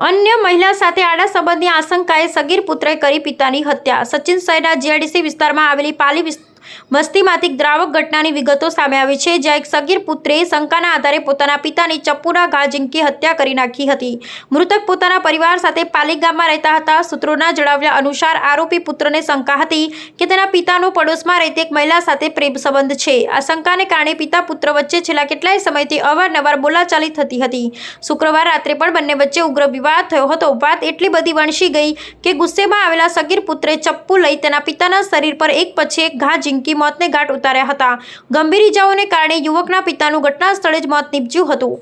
અન્ય મહિલા સાથે આડા સંબંધની આશંકાએ સગીર પુત્રએ કરી પિતાની હત્યા. સચિન શહેરના જીઆઈડીસી વિસ્તારમાં આવેલી પાલી વસ્તીમાંથી દ્રાવક ઘટનાની વિગતો સામે આવી છે, જ્યાં એક સગીર પુત્રે શંકાના આધારે પોતાના પિતાની ચપ્પુના ઘા ઝીંકી હત્યા કરી નાખી હતી. મૃતક પોતાના પરિવાર સાથે પાલી ગામમાં રહેતા હતા. સૂત્રોના જણાવ્યા અનુસાર, આરોપી પુત્રને શંકા હતી કે તેના પિતાનો પડોશમાં રહેતી એક મહિલા સાથે પ્રેમ સંબંધ છે. આ શંકાને કારણે પિતા પુત્ર વચ્ચે છેલ્લા કેટલાય સમયથી અવારનવાર બોલાચાલી થતી હતી. શુક્રવાર રાત્રે પણ બંને વચ્ચે ઉગ્ર વિવાદ થયો હતો. વાત એટલી બધી વણસી ગઈ કે ગુસ્સેમાં આવેલા સગીર પુત્રે ચપ્પુ લઈ તેના પિતાના શરીર પર એક પછી એક ઘા ઝીંકી મોતને ઘાટ ઉતાર્યા હતા ગંભીર ઇજાઓને કારણે યુવકના પિતાનું ઘટના સ્થળે જ મોત નીપજ્યું હતું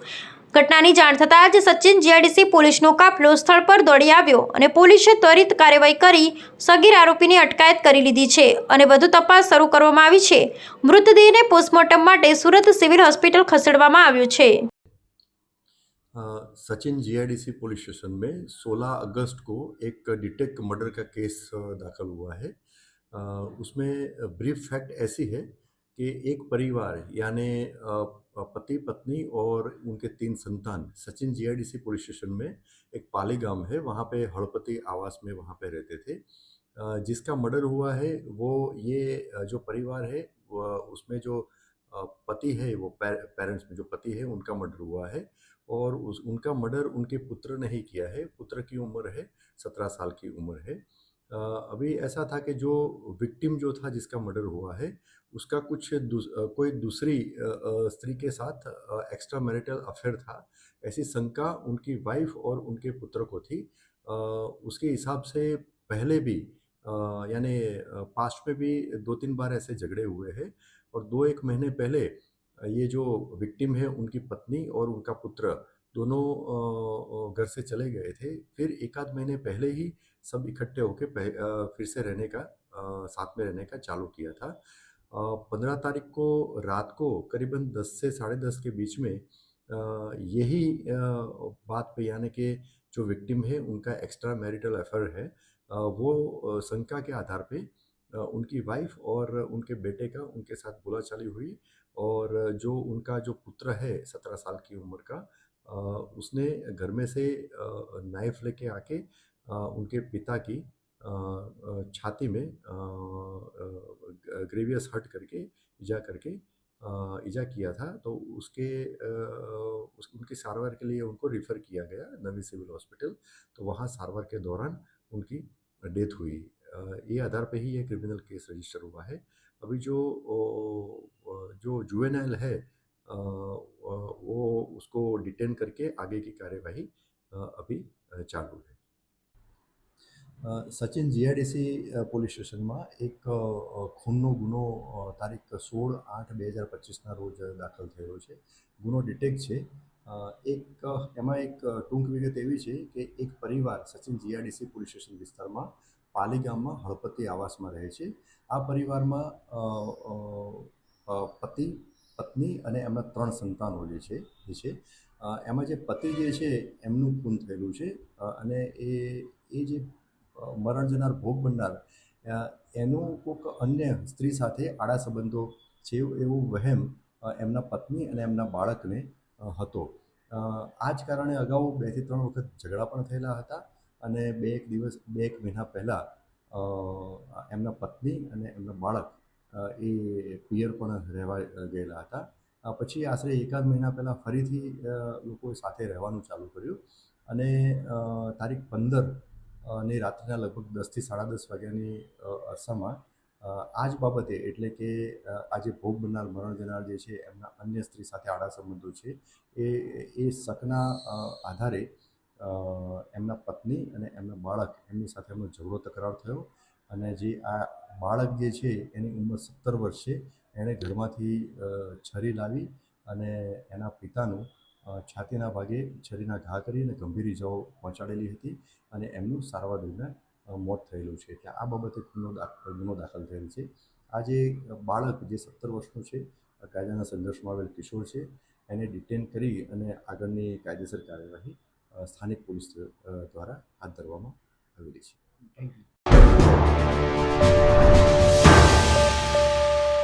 ઘટનાની જાણ થતાં જ સચિન જીઆઈડીસી પોલીસનો કાફલો સ્થળ પર દોડી આવ્યો અને પોલીસે ત્વરિત કાર્યવાહી કરી સગીર આરોપીની અટકાયત કરી લીધી છે અને વધુ તપાસ શરૂ કરવામાં આવી છે મૃતદેહને પોસ્ટમોર્ટમ માટે સુરત સિવિલ હોસ્પિટલ ખસેડવામાં આવ્યો છે अ, सचिन जीआईडीसी पुलिस स्टेशन में 16 अगस्त को एक डिटेक्ट मर्डर का केस अ, दाखिल हुआ है अ, उसमें ब्रीफ फैक्ट ऐसी है कि एक परिवार, यानी पति, पत्नी और उनके तीन संतान, सचिन जीआईडीसी पुलिस स्टेशन में एक पाली गाँव है, वहाँ पे हड़पति आवास में वहाँ पे रहते थे। जिसका मर्डर हुआ है, वो ये जो परिवार है उसमें जो पति है, वो पेरेंट्स में जो पति है, उनका मर्डर हुआ है और उस, उनका मर्डर उनके पुत्र ने ही किया है। पुत्र की उम्र है, सत्रह साल की उम्र है। अभी ऐसा था कि जो विक्टिम जो था जिसका मर्डर हुआ है उसका कुछ दूस, कोई दूसरी स्त्री के साथ एक्स्ट्रा मैरिटल अफेयर था। ऐसी शंका उनकी वाइफ और उनके पुत्र को थी। उसके हिसाब से पहले भी यानी पास्ट में भी दो तीन बार ऐसे झगड़े हुए हैं और दो एक महीने पहले ये जो विक्टिम है, उनकी पत्नी और उनका पुत्र दोनों घर से चले गए थे। फिर एक आध महीने पहले ही सब इकट्ठे होकर फिर से रहने का साथ में रहने का चालू किया था। पंद्रह तारीख को रात को करीबन दस से साढ़े दस के बीच में यही बात पे यानी कि जो विक्टिम है, उनका एक्स्ट्रा मैरिटल अफेयर है। वो शंका के आधार पे उनकी वाइफ और उनके बेटे का उनके साथ बोलाचाली हुई और जो उनका जो पुत्र है सत्रह साल की उम्र का उसने घर में से नाइफ लेके आके उनके पिता की छाती में ग्रेवियस हट करके ईजा करके ईजा किया था। तो उसके उस, उनकी सारवार के लिए उनको रिफ़र किया गया नवी सिविल हॉस्पिटल। तो वहाँ सारवार के दौरान उनकी डेथ हुई। ये आधार पे ही ये क्रिमिनल केस रजिस्टर हुआ है। अभी जो ओ, अ, जो जुवेनाइल है अ, अ, वो उसको डिटेन करके आगे की कार्यवाही अ, अभी अ, ચાલુ છે અ, સચિન જીઆઈડીસી પોલીસ સ્ટેશનમાં એક અ, ખૂનનો ગુનો અ, તારીખ સોળ આઠ બે હજાર પચીસના રોજ દાખલ થયો છે ગુનો ડિટેક્ટ છે અ, એક અ, એમાં એક અ, ટૂંક વિગત એવી છે કે એક પરિવાર સચિન જીઆઈડીસી પોલીસ સ્ટેશન વિસ્તારમાં પાલી ગામમાં હળપતિ આવાસમાં રહે છે. આ પરિવારમાં પતિ, પત્ની અને એમના ત્રણ સંતાનો જે છે એ છે એમાં જે પતિ જે છે, એમનું ખૂન થયેલું છે અને એ એ જે મરણ જનાર ભોગ બનનાર એનું કોઈક અન્ય સ્ત્રી સાથે આડા સંબંધો છે એવું વહેમ એમના પત્ની અને એમના બાળકને હતો. આ જ કારણે અગાઉ બેથી ત્રણ વખત ઝઘડા પણ થયેલા હતા. અને બે એક દિવસ, બે એક મહિના પહેલાં એમના પત્ની અને એમના બાળક એ પિયર પણ રહેવા ગયેલા હતા. પછી આશરે એકાદ મહિના પહેલાં ફરીથી લોકોએ સાથે રહેવાનું ચાલુ કર્યું. અને તારીખ પંદર અને રાત્રિના લગભગ દસથી સાડા દસ વાગ્યાની અરસામાં આ જ બાબતે એટલે કે આજે ભોગ બનનાર, મરણ જનાર જે છે, એમના અન્ય સ્ત્રી સાથે આડા સંબંધો છે, એ એ શકના આધારે એમના પત્ની અને એમના બાળક એમની સાથે એમનો ઝઘડો તકરાર થયો અને જે આ બાળક જે છે એની ઉંમર સત્તર વર્ષ છે, એણે ઘરમાંથી છરી લાવી અને એના પિતાનું છાતીના ભાગે છરીના ઘા કરી અને ગંભીર ઇજાઓ પહોંચાડેલી હતી અને એમનું સારવાર દરમિયાન મોત થયેલું છે. એટલે આ બાબતે ગુનો ગુનો દાખલ થયેલ છે. આ જે બાળક જે સત્તર વર્ષનું છે કાયદાના સંઘર્ષમાં આવેલ કિશોર છે, એને ડિટેન કરી અને આગળની કાયદેસર કાર્યવાહી સ્થાનિક પોલીસ દ્વારા હાથ ધરવામાં આવેલી છે. Thank you